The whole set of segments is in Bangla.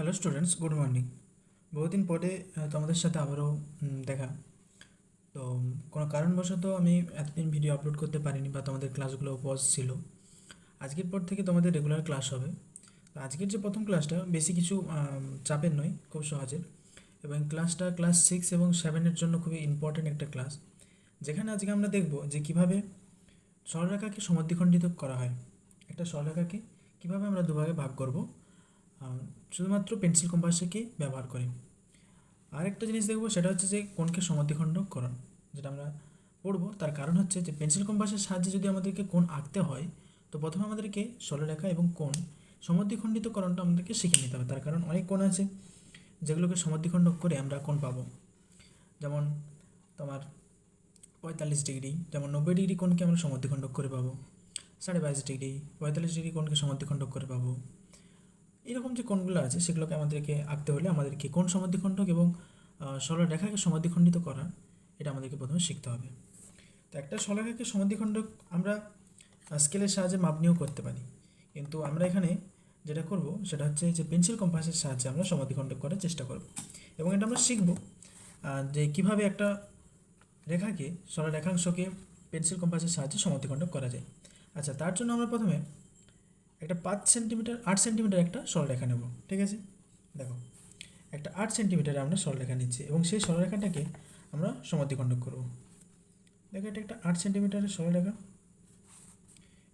হ্যালো স্টুডেন্টস গুড মর্নিং বহুদিন পরে তোমাদের সাথে আবারও দেখা। তো কোনো কারণবশত আমি এতদিন ভিডিও আপলোড করতে পারিনি বা তোমাদের ক্লাসগুলো পজ ছিল। আজকের পর থেকে তোমাদের রেগুলার ক্লাস হবে। তো আজকের যে প্রথম ক্লাসটা বেশি কিছু চাপের নয়, খুব সহজের। এবং ক্লাসটা ক্লাস সিক্স এবং সেভেনের জন্য খুবই ইম্পর্ট্যান্ট একটা ক্লাস যেখানে আজকে আমরা দেখব যে কীভাবে সরলরেখাকে সমদ্বিখণ্ডিত করা হয়। একটা সরলরেখাকে কীভাবে আমরা দুভাগে ভাগ করব? শুধুমাত্র পেন্সিল কম্পাসকে ব্যবহার করে? আরেকটা জিনিস দেখব, সেটা হচ্ছে যে কোণকে সমদ্বিখণ্ডকরণ যেটা আমরা পড়ব। তার কারণ হচ্ছে যে পেন্সিল কম্পাসের সাহায্যে যদি আমাদেরকে কোন আঁকতে হয়, তো প্রথমে আমাদেরকে সরলরেখা এবং কোণ সমদ্বিখণ্ডিতকরণটা আমাদেরকে শিখে নিতে হবে। তার কারণ অনেক কোণ আছে যেগুলোকে সমদ্বিখণ্ড করে আমরা কোণ পাবো। যেমন তোমার পঁয়তাল্লিশ ডিগ্রি, যেমন নব্বই ডিগ্রি কোণকে আমরা সমদ্বিখণ্ডক করে পাবো। সাড়ে বাইশ ডিগ্রি, পঁয়তাল্লিশ ডিগ্রি কোণকে সমদ্বিখণ্ডক করে পাবো। এরকম যে কোণগুলো আছে, সেগুলোকে আমাদেরকে আঁকতে হলে আমাদেরকে কোণ সমাধিখণ্ডক এবং সরলরেখাকে সমাধিখণ্ডিত করা, এটা আমাদেরকে প্রথমে শিখতে হবে। তো একটা সরলরেখাকে সমাধিখণ্ডক আমরা স্কেলের সাহায্যে মাপ নিয়েও করতে পারি। কিন্তু আমরা এখানে যেটা করব, সেটা হচ্ছে যে পেন্সিল কম্পাসের সাহায্যে আমরা সমাধিখণ্ডক করার চেষ্টা করব। এবং এটা আমরা শিখব যে কীভাবে একটা রেখাকে সরল রেখাংশকে পেন্সিল কম্পাসের সাহায্যে সমাধিখণ্ডক করা যায়। আচ্ছা তার জন্য আমরা প্রথমে একটা পাঁচ সেন্টিমিটার আট সেন্টিমিটার একটা সরলরেখা নেব, ঠিক আছে? দেখো, একটা আট সেন্টিমিটারে আমরা সরলরেখা নিচ্ছি এবং সেই সরলরেখাটাকে আমরা সমাধিখণ্ডক করব। দেখো, এটা একটা আট সেন্টিমিটারের সরলরেখা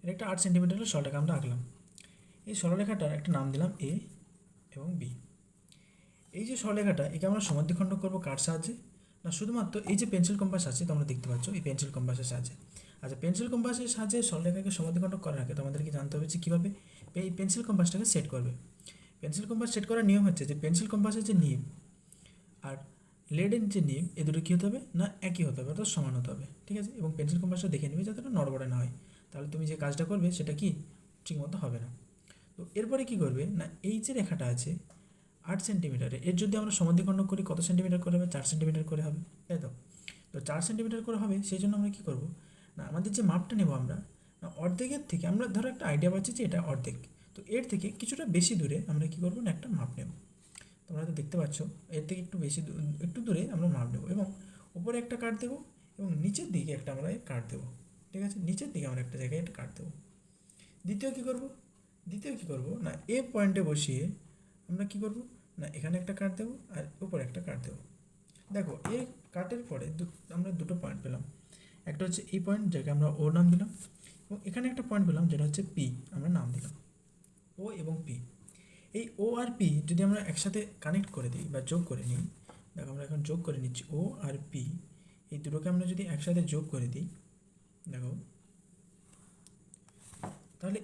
এটা একটা আট সেন্টিমিটারের সরলরেখা আমরা আঁকলাম। এই সরলরেখাটার একটা নাম দিলাম এ এবং বি এই যে সরলরেখাটা একে আমরা সমাধিখণ্ডক করব কার সাহায্যে? না, শুধুমাত্র এই যে পেন্সিল কম্পাস আছে, তোমরা দেখতে পাচ্ছ, এই পেন্সিল কম্পাসের সাহায্যে। আচ্ছা পেন্সিল কম্পাসের সাহায্যে সরলরেখাকে সমাধিখণ্ডক করার আগে তোমাদেরকে জানতে হবে যে কীভাবে এই পেন্সিল কম্পাসটাকে সেট করবে? পেন্সিল কম্পাস সেট করার নিয়ম হচ্ছে যে পেন্সিল কম্পাসের যে নিব আর লেডের যে নিব এ দুটো কী হতে হবে? না, একই হতে হবে, অর্থাৎ সমান হতে হবে, ঠিক আছে? এবং পেন্সিল কম্পাসটা দেখে নেবে যাতে নড়বড়ে না হয়। তাহলে তুমি যে কাজটা করবে সেটা কি? ঠিকমতো হবে না। তো এরপরে কি করবে? না, এই যে রেখাটা আছে, আট সেন্টিমিটারে এর যদি আমরা সমাধিখণ্ডক করি, কত সেন্টিমিটার করে হবে? চার সেন্টিমিটার করে হবে, তাই তো? তো চার সেন্টিমিটার করে হবে, সেই জন্য আমরা কী করব? না, আমাদের যে মাপটা নেব আমরা, না, অর্ধেকের থেকে আমরা ধরো একটা আইডিয়া পাচ্ছি যে এটা অর্ধেক। তো এর থেকে কিছুটা বেশি দূরে আমরা কী করব না, একটা মাপ নেব। তোমরা তো দেখতে পাচ্ছ, এর থেকে একটু বেশি একটু দূরে আমরা মাপ নেব এবং উপরে একটা কাট দেবো এবং নিচের দিকে একটা আমরা কাট দেবো। ঠিক আছে? নিচের দিকে আমরা একটা জায়গায় একটা কাট দেবো। দ্বিতীয় কী করব? দ্বিতীয় কী করব? না, এ পয়েন্টে বসিয়ে আমরা কী করব? না, এখানে একটা কাট দেবো আর উপরে একটা কাট দেবো। দেখো, এ কাটের পরে আমরা দুটো পয়েন্ট পেলাম। একটা হচ্ছে এই পয়েন্ট যাকে আমরা ও নাম দিলাম এবং এখানে একটা পয়েন্ট পেলাম যেটা হচ্ছে পি আমরা নাম দিলাম। ও এবং পি এই ও আর পি যদি আমরা একসাথে কানেক্ট করে দিই বা যোগ করে নিই, দেখো আমরা এখন যোগ করে নিচ্ছি ও আর পি এই দুটোকে আমরা যদি একসাথে যোগ করে দিই, দেখো। তাহলে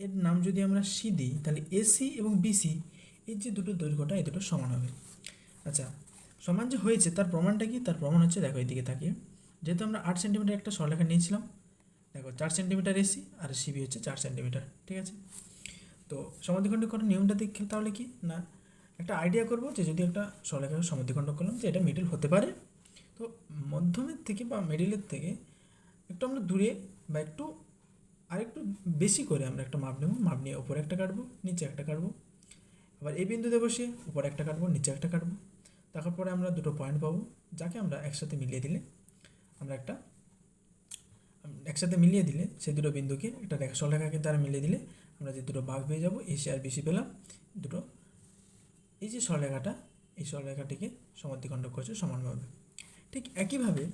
এর নাম যদি আমরা সি দিই, তাহলে এসি এবং বিসি এই যে দুটো দৈর্ঘ্যটা, এই দুটো সমান হবে। আচ্ছা সমান যে হয়েছে, তার প্রমাণটা কি? তার প্রমাণ হচ্ছে, দেখো, এদিকে তাকিয়ে। যেহেতু আমরা আট সেন্টিমিটার একটা সরলেখা নিয়েছিলাম, দেখো চার সেন্টিমিটার এসি আর সিবি হচ্ছে চার সেন্টিমিটার ঠিক আছে? তো সমাধিখণ্ড করার নিয়মটা দেখে তাহলে কি? না, একটা আইডিয়া করব যে যদি একটা সরলেখাকে সমাধিখণ্ড করলাম যে এটা মিডল হতে পারে, তো মধ্যমের থেকে বা মিডিলের থেকে একটু আমরা দূরে বা একটু আর একটু বেশি করে আমরা একটা মাপ নেব, মাপ নিয়ে উপরে একটা কাটবো, নিচে একটা কাটবো, আবার এই বিন্দুতে বসে উপরে একটা কাটবো, নিচে একটা কাটবো, তারপরে আমরা দুটো পয়েন্ট পাবো, যাকে আমরা একসাথে মিলিয়ে দিলে আমরা একটা একসাথে মিলিয়ে দিলে সেই দুটো বিন্দুকে একটা রেখা সরলরেখাকে দ্বারা মিলিয়ে দিলে আমরা যে দুটো ভাগ পেয়ে যাব এসি আর বিসি পেলাম। দুটো, এই যে সরলরেখাটা এই সরলরেখাটিকে সমদ্বিখণ্ডক করছে সমানভাবে। ঠিক একইভাবে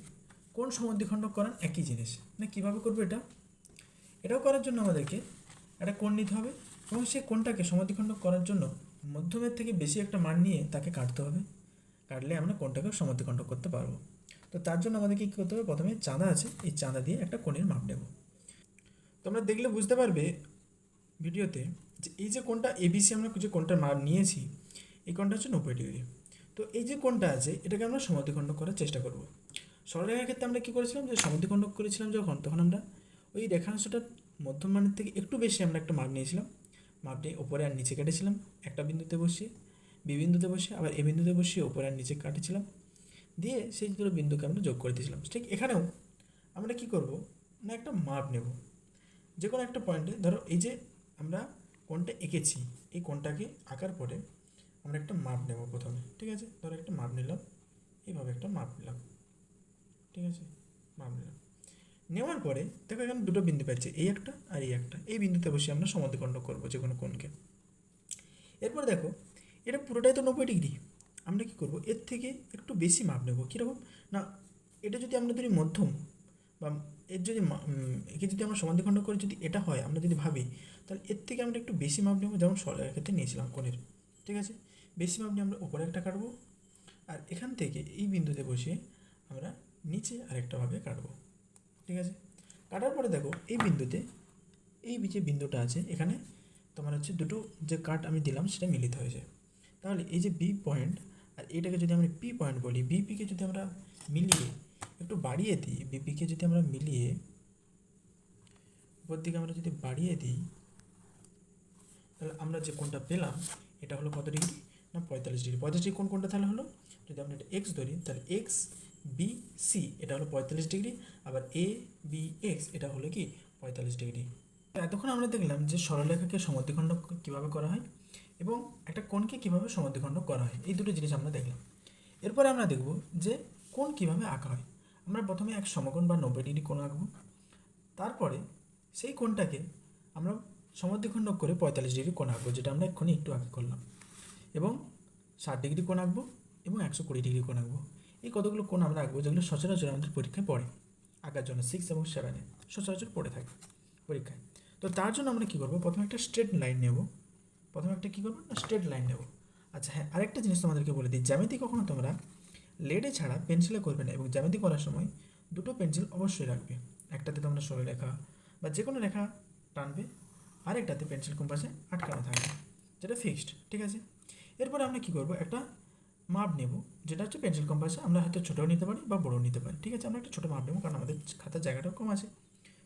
কোন সমদ্বিখণ্ডক করান একই জিনিস? না, কীভাবে করব এটা? এটাও করার জন্য আমাদেরকে একটা কোণ নিতে হবে এবং সেই কোণটাকে সমদ্বিখণ্ডক করার জন্য মধ্যমের থেকে বেশি একটা মান নিয়ে তাকে কাটতে হবে। কাটলে আমরা কোণটাকে সমদ্বিখণ্ডক করতে পারব। তো তার জন্য আমাদেরকে কী করতে হবে? প্রথমে চাঁদা আছে। এই চাঁদা দিয়ে একটা কোণের মাপ নেব। তোমরা দেখলে বুঝতে পারবে ভিডিওতে যে এই যে কোণটা এবিসি আমরা যে কোণটার মাপ নিয়েছি, এই কোনটা হচ্ছে নব্বই ডিগ্রি। তো এই যে কোনটা আছে, এটাকে আমরা সমদ্বিখণ্ডক করার চেষ্টা করব। সরলরেখার ক্ষেত্রে আমরা কী করেছিলাম? যে সমদ্বিখণ্ডক করেছিলাম যখন, তখন আমরা ওই রেখাংশটার মধ্যম মানের থেকে একটু বেশি আমরা একটা মাপ নিয়েছিলাম। মাপ নিয়ে ওপরে আর নিচে কেটেছিলাম। একটা বিন্দুতে বসিয়ে বি বিন্দুতে বসে আবার এ বিন্দুতে বসিয়ে ওপরে আর নিচে কাটেছিলাম। দিয়ে সেই দুটো বিন্দুকে আমরা যোগ করে দিয়েছিলাম। ঠিক এখানেও আমরা কি করব? না একটা মাপ নেব। যে কোনো একটা পয়েন্টে ধরো এই যে আমরা কোনটা এঁকেছি, এই কোনটাকে আঁকার পরে আমরা একটা মাপ নেব প্রথমে। ঠিক আছে? ধরো একটা মাপ নিলাম। এইভাবে একটা মাপ নিলাম। ঠিক আছে? মাপ নিলাম। নেওয়ার পরে দেখো এখানে দুটো বিন্দু পাচ্ছি, এই একটা আর এই একটা। এই বিন্দুতে বসে আমরা সমদ্বিখণ্ড করব যে কোনো কোনকে এরপর দেখো, এটা পুরোটাই তো নব্বই ডিগ্রি। আমরা কী করব? এর থেকে একটু বেশি মাপ নেব। কীরকম? না, এটা যদি আমরা ধরি মধ্যম, বা এর যদি একে যদি আমরা সমাধিখণ্ড করে, যদি এটা হয়, আমরা যদি ভাবি, তাহলে এর থেকে আমরা একটু বেশি মাপ নেব, যেমন সরলের ক্ষেত্রে নিয়েছিলাম কোণের। ঠিক আছে? বেশি মাপ নিয়ে আমরা উপরে একটা কাটবো, আর এখান থেকে এই বিন্দুতে বসে আমরা নিচে আরেকটাভাবে কাটবো। ঠিক আছে? কাটার পরে দেখো, এই বিন্দুতে, এই যে বিন্দুটা আছে, এখানে তোমার হচ্ছে দুটো যে কাট আমি দিলাম, সেটা মিলিত হয়েছে। তাহলে এই যে বি পয়েন্ট আর এটাকে যদি আমরা পি পয়েন্ট বলি বিপিকে যদি আমরা মিলিয়ে একটু বাড়িয়ে দিই বিপিকে যদি আমরা মিলিয়ে উপর দিকে আমরা যদি বাড়িয়ে দিই, তাহলে আমরা যে কোনটা পেলাম, এটা হলো কত ডিগ্রি না পঁয়তাল্লিশ ডিগ্রি পঁয়তাল্লিশ ডিগ্রি কোন কোনটা তাহলে হলো? যদি আমরা এটা এক্স ধরি, তাহলে এক্স বি সি এটা হলো পঁয়তাল্লিশ ডিগ্রি আবার এ বি এক্স এটা হলো কি পঁয়তাল্লিশ ডিগ্রি এতক্ষণ আমরা দেখলাম যে সরলরেখাকে সমদ্বিখণ্ড কীভাবে করা হয়? এবং একটা কোণকে কীভাবে সমদ্বিখণ্ড করা হয়, এই দুটো জিনিস আমরা দেখলাম। এরপরে আমরা দেখব যে কোণ কীভাবে আঁকা হয়। আমরা প্রথমে এক সমকোণ বা নব্বই ডিগ্রি কোণ আঁকবো। তারপরে সেই কোণটাকে আমরা সমদ্বিখণ্ড করে পঁয়তাল্লিশ ডিগ্রি কোণ আঁকবো, যেটা আমরা এক্ষুনি একটু আগে করলাম। এবং ষাট ডিগ্রি কোণ আঁকবো এবং একশো কুড়ি ডিগ্রি কোণ আঁকবো। এই কতগুলো কোণ আমরা আঁকবো যেগুলো সচরাচর আমাদের পরীক্ষায় পড়ে। আঁকার জন্য সিক্স এবং সেভেনে সচরাচর পড়ে থাকে পরীক্ষায়। তো তার জন্য আমরা কী করব, প্রথমে একটা স্ট্রেট লাইন নেব। প্রথমে একটা কী করব না? স্ট্রেট লাইন নেব। আচ্ছা হ্যাঁ আরেকটা জিনিস তোমাদেরকে বলে দিই। জ্যামিতি কখনো তোমরা লেডে ছাড়া পেন্সিলে করবে না এবং জ্যামিতি করার সময় দুটো পেন্সিল অবশ্যই রাখবে। একটাতে তোমরা সরলরেখা বা যে কোনো রেখা টানবে, আরেকটাতে পেন্সিল কম্পাসে আটকানো থাকবে, যেটা ফিক্সড ঠিক আছে? এরপরে আমরা কী করব? একটা মাপ নেব, যেটা হচ্ছে পেন্সিল কম্পাসে আমরা হয়তো ছোটোও নিতে পারি বা বড়ও নিতে পারি, ঠিক আছে? আমরা একটা ছোটো মাপ নেব, কারণ আমাদের খাতার জায়গাটাও কম আছে।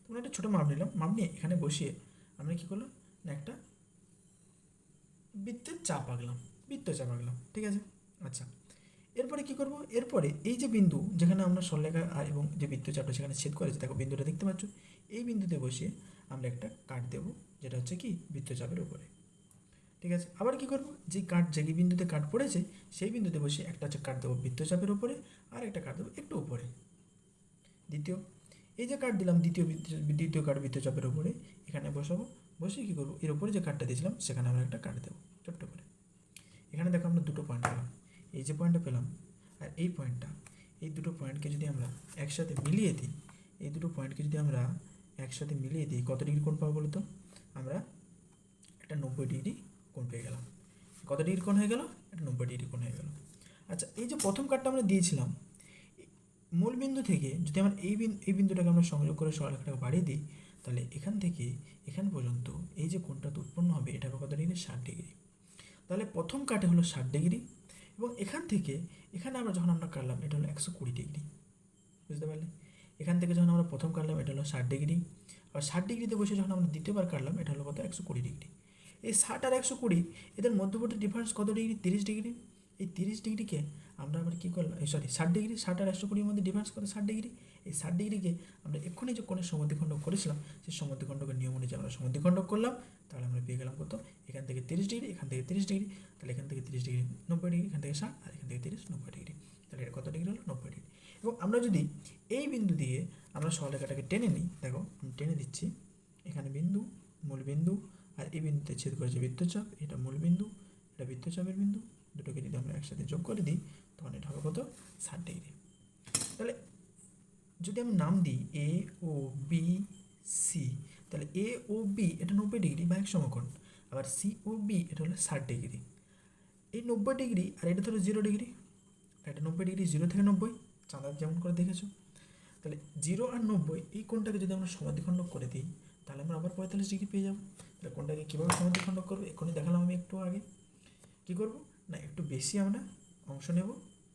তোমরা একটা ছোটো মাপ নিলাম, মাপ নিয়ে এখানে বসিয়ে আমরা কী করলাম? একটা বৃত্তের চাপ আঁকলাম, বৃত্ত চাপ আঁকলাম, ঠিক আছে? আচ্ছা এরপরে কী করব? এরপরে এই যে বিন্দু যেখানে আমরা সরলেখা আর এবং যে বৃত্তচাপটা সেখানে ছেদ করেছে, দেখো বিন্দুটা দেখতে পাচ্ছ? এই বিন্দুতে বসিয়ে আমরা একটা কাট দেব, যেটা হচ্ছে কি? বৃত্তচাপের উপরে। ঠিক আছে? আবার কি করব? যে কাঠ যে বিন্দুতে কাঠ পড়েছে, সেই বিন্দুতে বসে একটা হচ্ছে কাঠ দেবো বৃত্তচাপের উপরে, আর একটা কাঠ দেবো একটু উপরে। দ্বিতীয়, এই যে কাঠ দিলাম দ্বিতীয় দ্বিতীয় কাঠ বৃত্তচাপের উপরে, এখানে বসাবো। বসে কী করব? এর উপরে যে কাঠটা দিয়েছিলাম, সেখানে আমরা একটা কাঠ দেবো। ছোট্ট করে। এখানে দেখো আমরা দুটো পয়েন্ট পেলাম। এই যে পয়েন্টটা পেলাম, আর এই পয়েন্টটা এই দুটো পয়েন্টকে যদি আমরা একসাথে মিলিয়ে দিই, এই দুটো পয়েন্টকে যদি আমরা একসাথে মিলিয়ে দিই, কত ডিগ্রি কোণ পাবো বলতো? আমরা একটা নব্বই ডিগ্রি কোণ পেয়ে গেলাম। কত ডিগ্রি কোণ হয়ে গেল? একটা নব্বই ডিগ্রি কোণ হয়ে গেল। আচ্ছা এই যে প্রথম কার্ডটা আমরা দিয়েছিলাম মূল বিন্দু থেকে যদি আমরা এই বিন্দু এই বিন্দুটাকে আমরা সংযোগ করে সরলরেখাটাকে বাড়িয়ে দিই তাহলে এখান থেকে এখান পর্যন্ত এই যে কোণটা উৎপন্ন হবে, এটা হবে কত ডিগ্রি ষাট ডিগ্রি তাহলে প্রথম কাটে হলো ষাট ডিগ্রি এবং এখান থেকে, এখানে আমরা যখন আমরা কাটলাম, এটা হলো একশো কুড়ি ডিগ্রি বুঝতে পারলে? এখান থেকে যখন আমরা প্রথম কাটলাম, এটা হলো ষাট ডিগ্রি আর ষাট ডিগ্রিতে বসে যখন আমরা দ্বিতীয়বার কাটলাম, এটা হলো কত? একশো কুড়ি ডিগ্রি এই ষাট আর একশো কুড়ি, এদের মধ্যবর্তী ডিফারেন্স কত ডিগ্রি তিরিশ ডিগ্রি এই তিরিশ ডিগ্রিকে আমরা আবার কী করলাম? এই সরি ষাট ডিগ্রি, ষাট আর একশো কুড়ির মধ্যে ডিফারেন্স কত ষাট ডিগ্রি? এই ষাট ডিগ্রিকে আমরা এক্ষুনি যে কোণের সমদ্বিখণ্ড করেছিলাম, সেই সমদ্বিখণ্ডকের নিয়ম অনুযায়ী আমরা সমদ্বিখণ্ড করলাম। তাহলে আমরা পেয়ে গেলাম কত? এখান থেকে তিরিশ ডিগ্রি, এখান থেকে তিরিশ ডিগ্রি, তাহলে এখান থেকে তিরিশ ডিগ্রি নব্বই ডিগ্রি, এখান থেকে ষাট, আর এখান থেকে তিরিশ নব্বই ডিগ্রি। তাহলে এটা কত ডিগ্রি হলো? নব্বই ডিগ্রি। এবং আমরা যদি এই বিন্দু দিয়ে আমরা সরলরেখাটাকে টেনে নিই, দেখো আমি টেনে দিচ্ছি, এখানে বিন্দু, মূল বিন্দু, আর এই বিন্দুতে ছেদ করেছে বৃত্তচাপ, এটা মূল বিন্দু, এটা বৃত্তচাপের বিন্দু, দুটোকে যদি আমরা একসাথে যোগ করে দিই তখন এটা হবে কত? ষাট ডিগ্রি তাহলে যদি আমি নাম দিই এ ও বি সি তাহলে এ ও বি এটা নব্বই ডিগ্রি বা এক সমকোণ। আবার সি ও বি এটা হলো ষাট ডিগ্রি এই নব্বই ডিগ্রি আর এটা হলো জিরো ডিগ্রি এটা নব্বই ডিগ্রি জিরো থেকে নব্বই চাঁদা যেমন করে দেখেছ। তাহলে জিরো আর নব্বই এই কোণটাকে যদি আমরা সমাধিখণ্ড করে দিই, তাহলে আমরা আবার পঁয়তাল্লিশ ডিগ্রি পেয়ে যাব। তাহলে কোনটাকে কীভাবে সমাধিখণ্ড করব? এক্ষুনি দেখালাম আমি একটু আগে। কী করব? না, একটু বেশি আমরা অংশ নেব,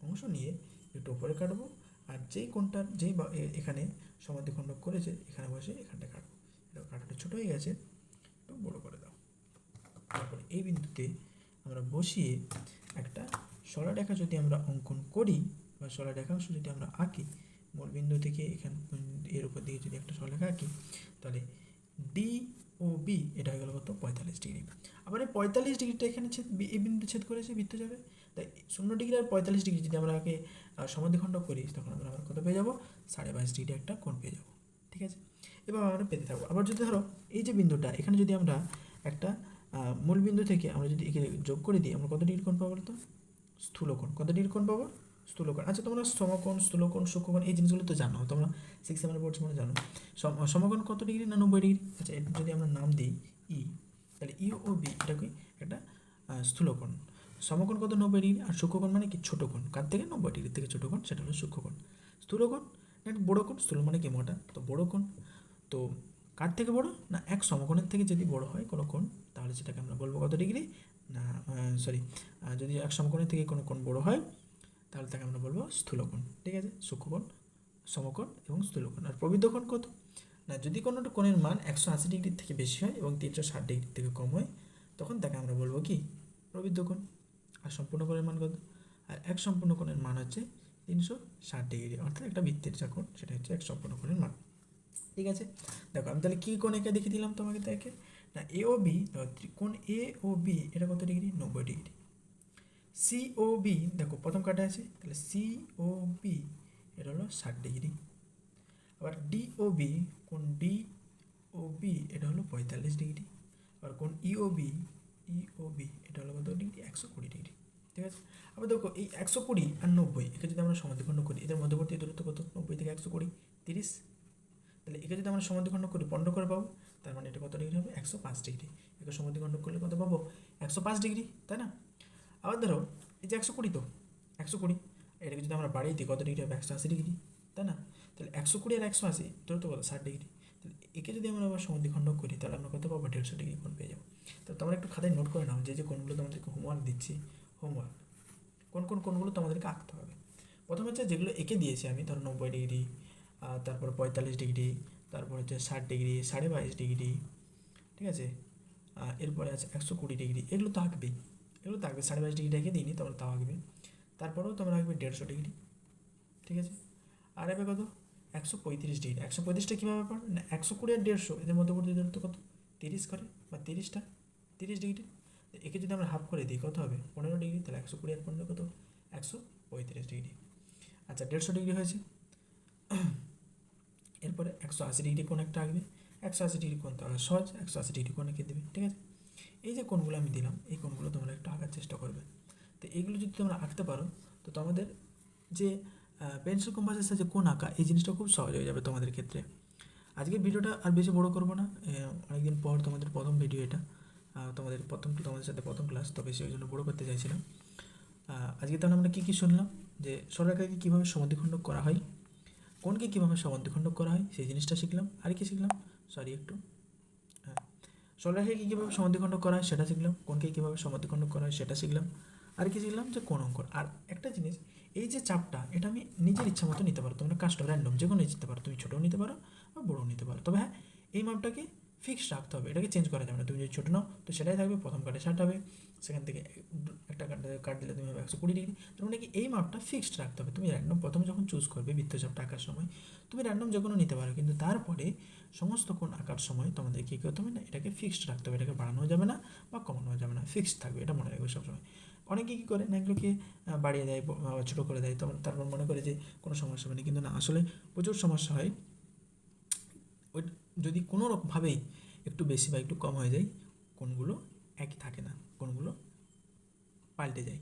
অংশ নিয়ে একটু উপরে কাটবো আর যেই কোনটার যেই এখানে সমাধিখণ্ড করেছে, এখানে বসে এখানটা কাটবো। এটা কাটাটা ছোটো হয়ে গেছে, একটু বড়ো করে দাও। তারপরে এই বিন্দুতে আমরা বসিয়ে একটা সরলরেখা যদি আমরা অঙ্কন করি বা সরলরেখাংশ যদি আমরা আঁকি মূল বিন্দু থেকে এখান, এর উপর দিকে যদি একটা সরলরেখা আঁকি, তাহলে ডি ও বি এটা হয়ে গেল কত? পঁয়তাল্লিশ ডিগ্রি। আবার এই পঁয়তাল্লিশ ডিগ্রিটা এখানে ছেদ এই বিন্দু ছেদ করেছে, বৃত্ত যাবে। তাই শূন্য ডিগ্রি আর পঁয়তাল্লিশ ডিগ্রি যদি আমরা আগে সমাধিখণ্ড করি, তখন আমরা আবার কত পেয়ে যাব? সাড়ে বাইশ ডিগ্রি একটা কোণ পেয়ে যাব। ঠিক আছে? এবার আমরা পেতে থাকব। আবার যদি ধরো, এই যে বিন্দুটা, এখানে যদি আমরা একটা মূল বিন্দু থেকে আমরা যদি একে যোগ করে দিই, আমরা কত ডিগ্রি কোণ পাবো বলতো? স্থূলকোণ কত ডিগ্রি কোণ পাবো? স্থূলকোণ আচ্ছা তোমরা সমকোণ স্থূলকোণ সূক্ষ্মকোণ এই জিনিসগুলো তো জানো। তোমরা সিক্স সেভেন পড়ছো মানে জানো। সম- সমকোণ কত ডিগ্রি না নব্বই ডিগ্রি? আচ্ছা যদি আমরা নাম দিই ই তাহলে ই ও বি এটা কি একটা স্থূলকোণ সমকোণ কত? নব্বই ডিগ্রি। আর সূক্ষ্মকোণ মানে কি? ছোটো কোণ। কার থেকে? নব্বই ডিগ্রি থেকে ছোটো কোণ, সেটা হলো সূক্ষ্মকোণ। স্থূলকোণ না বড় কোণ, স্থূল মানে কি? মোটা। তো বড় কোণ। তো কার থেকে বড়? না, এক সমকোণের থেকে যদি বড় হয় কোনো কোণ, তাহলে সেটাকে আমরা বলব কত ডিগ্রি? না সরি যদি এক সমকোণের থেকে কোনো কোণ বড় হয়, তাহলে তাকে আমরা বলব স্থূলকোণ ঠিক আছে? সূক্ষ্মকোণ, সমকোণ এবং স্থূলকোণ আর প্রবৃদ্ধ কোণ কত? না, যদি কোনো কোণের মান একশো আশি ডিগ্রির থেকে বেশি হয় এবং তিনশো ষাট ডিগ্রির থেকে কম হয়, তখন তাকে আমরা বলব কি? প্রবৃদ্ধ কোণ। আর সম্পূর্ণ কোণের মান কত? আর এক সম্পূর্ণ কোণের মান হচ্ছে তিনশো ষাট ডিগ্রি, অর্থাৎ একটা বৃত্তের যা কোণ সেটা হচ্ছে এক সম্পূর্ণ কোণের মান। ঠিক আছে? দেখো, আমি তাহলে কী কোণ একে দেখিয়ে দিলাম তোমাকে তাকে না, এ ও বি কোণ এ ও বি, এটা কত ডিগ্রি? নব্বই ডিগ্রি। সি ও বি, দেখো, প্রথম কাটা আছে, তাহলে সি ও বি, এটা হলো ষাট ডিগ্রি। আবার ডি ও বি কোন ডি ও বি, এটা হলো পঁয়তাল্লিশ ডিগ্রি। আবার কোন ই ও বি ই ও বি এটা হলো কত ডিগ্রি একশো কুড়ি ডিগ্রি ঠিক আছে? আবার দেখো, এই একশো কুড়ি আর নব্বই, একে যদি আমরা সমাধিখণ্ড করি, এদের মধ্যবর্তী দূরত্ব কত? নব্বই থেকে একশো কুড়ি, তিরিশ? তাহলে একে যদি আমরা সমাধিখণ্ড করি, পনেরো করে পাবো, তার মানে এটা কত ডিগ্রি হবে? একশো পাঁচ ডিগ্রি একে সমাধিখণ্ড করলে কত পাবো? একশো পাঁচ ডিগ্রি তাই না? আবার ধরো, এই যে একশো কুড়ি তো, একশো কুড়ি, এটাকে যদি আমরা বাড়িয়ে দিই, কত ডিগ্রি হবে? একশো আশি ডিগ্রি তাই না? তাহলে একশো কুড়ি আর একশো আশি তোর তো কত? ষাট ডিগ্রি তাহলে একে যদি আমরা আবার সমদ্বিখণ্ড করি, তাহলে আমরা কত পাবো? দেড়শো ডিগ্রি কোণ পেয়ে যাব। তো তোমরা একটু খাতায় নোট করে নাও যে যে কোণগুলো তোমাদেরকে হোমওয়ার্ক দিচ্ছি হোমওয়ার্ক কোন কোন কোণগুলো তোমাদেরকে আঁকতে হবে। প্রথম হচ্ছে যেগুলো এঁকে দিয়েছি আমি, ধরো নব্বই ডিগ্রি তারপর পঁয়তাল্লিশ ডিগ্রি, তারপর হচ্ছে ষাট ডিগ্রি, সাড়ে বাইশ ডিগ্রি, ঠিক আছে? এরপরে আছে একশো কুড়ি ডিগ্রি, এগুলো তো আঁকবেই এগুলো তো আঁকবে, সাড়ে বাইশ ডিগ্রি এঁকে দিইনি, তোমরা তাও আঁকবে। তারপরেও তোমরা আঁকবে দেড়শো ডিগ্রি, ঠিক আছে? আর এবার কত? একশো পঁয়ত্রিশ ডিগ্রি। একশো পঁয়ত্রিশটা কীভাবে পার না, একশো কুড়ি আর দেড়শো, এদের দূরত্ব কত? তিরিশ করে বা তিরিশটা, তিরিশ ডিগ্রি। একে যদি আমরা হাফ করে দিই, কত হবে? পনেরো ডিগ্রি, তাহলে একশো কুড়ি আর পনেরো কত? একশো পঁয়ত্রিশ ডিগ্রি। আচ্ছা দেড়শো ডিগ্রি হয়েছে। এরপরে একশো আশি ডিগ্রি কোণ একটা আঁকবে। একশো আশি ডিগ্রি কোণ তাহলে সহজ, একশো আশি ডিগ্রি কোণ এঁকে দেবে, ঠিক আছে? এই যে কোণগুলো আমি দিলাম, এই কোণগুলো তোমরা একটু আঁকার চেষ্টা করবে। তো এইগুলো যদি তোমরা আঁকতে পারো, তো তোমাদের যে পেন্সিল কম্পাসের সাথে কোন আঁকা, এই জিনিসটা খুব সহজ হয়ে যাবে তোমাদের ক্ষেত্রে। আজকের ভিডিওটা আর বেশি বড় করব না। অনেকদিন পর তোমাদের প্রথম ভিডিও এটা। তোমাদের প্রথম, তোমাদের সাথে প্রথম ক্লাস তবে সেই জন্য বড় করতে চাইছিলাম। আজকে তাহলে আমরা কী কী শুনলাম? যে সরকারকে কীভাবে সমাধিখণ্ড করা হয়, কোনকে কীভাবে সমাধিখণ্ড করা হয়, সেই জিনিসটা শিখলাম। আর কি শিখলাম? সরি একটু। হ্যাঁ। সরকারকে কীভাবে সমাধিখণ্ড করা হয়, সেটা শিখলাম। কোনকে কীভাবে সমাধিখণ্ড করা হয়, সেটা শিখলাম। আর কি শিখলাম যে কোন অঙ্কন আর একটা জিনিস, এই যে চাপটা, এটা আমি নিজের ইচ্ছা মতো নিতে পারো। তোমরা কাজটা র্যান্ডম যে কোনো নিতে পারো। তুমি ছোটোও নিতে পারো বা বড়ও নিতে পারো। তবে হ্যাঁ এই মাপটাকে ফিক্সড রাখতে হবে। এটাকে চেঞ্জ করা যাবে না। তুমি যদি ছোটো নাও, তো সেটাই থাকবে। প্রথম কাটে ষাট হবে। সেখান থেকে একটা কাট কাট দিলে তুমি একশো কুড়ি ডিগ্রি। তার মানে কি, এই মাপটা ফিক্সড রাখতে হবে। তুমি র্যান্ডম প্রথম যখন চুজ করবে বৃত্তচাপটা আঁকার সময়, তুমি র্যান্ডম যে কোনো নিতে পারো। কিন্তু তারপরে সমস্ত কোন আঁকার সময় তোমাদের কী করতে হবে না, এটাকে ফিক্সড রাখতে হবে। এটাকে বাড়ানো যাবে না বা কমানো যাবে না। ফিক্সড থাকবে। এটা মনে রাখবে সবসময়। অনেকে কী করে না এগুলোকে বাড়িয়ে দেয় ছোটো করে দেয়, তখন তারপর মনে করে যে কোনো সমস্যা হয়নি। কিন্তু না, আসলে প্রচুর সমস্যা হয়। ওই যদি কোনো রকমভাবেই একটু বেশি বা একটু কম হয়ে যায়, কোনগুলো একই থাকে না, কোনগুলো পাল্টে যায়।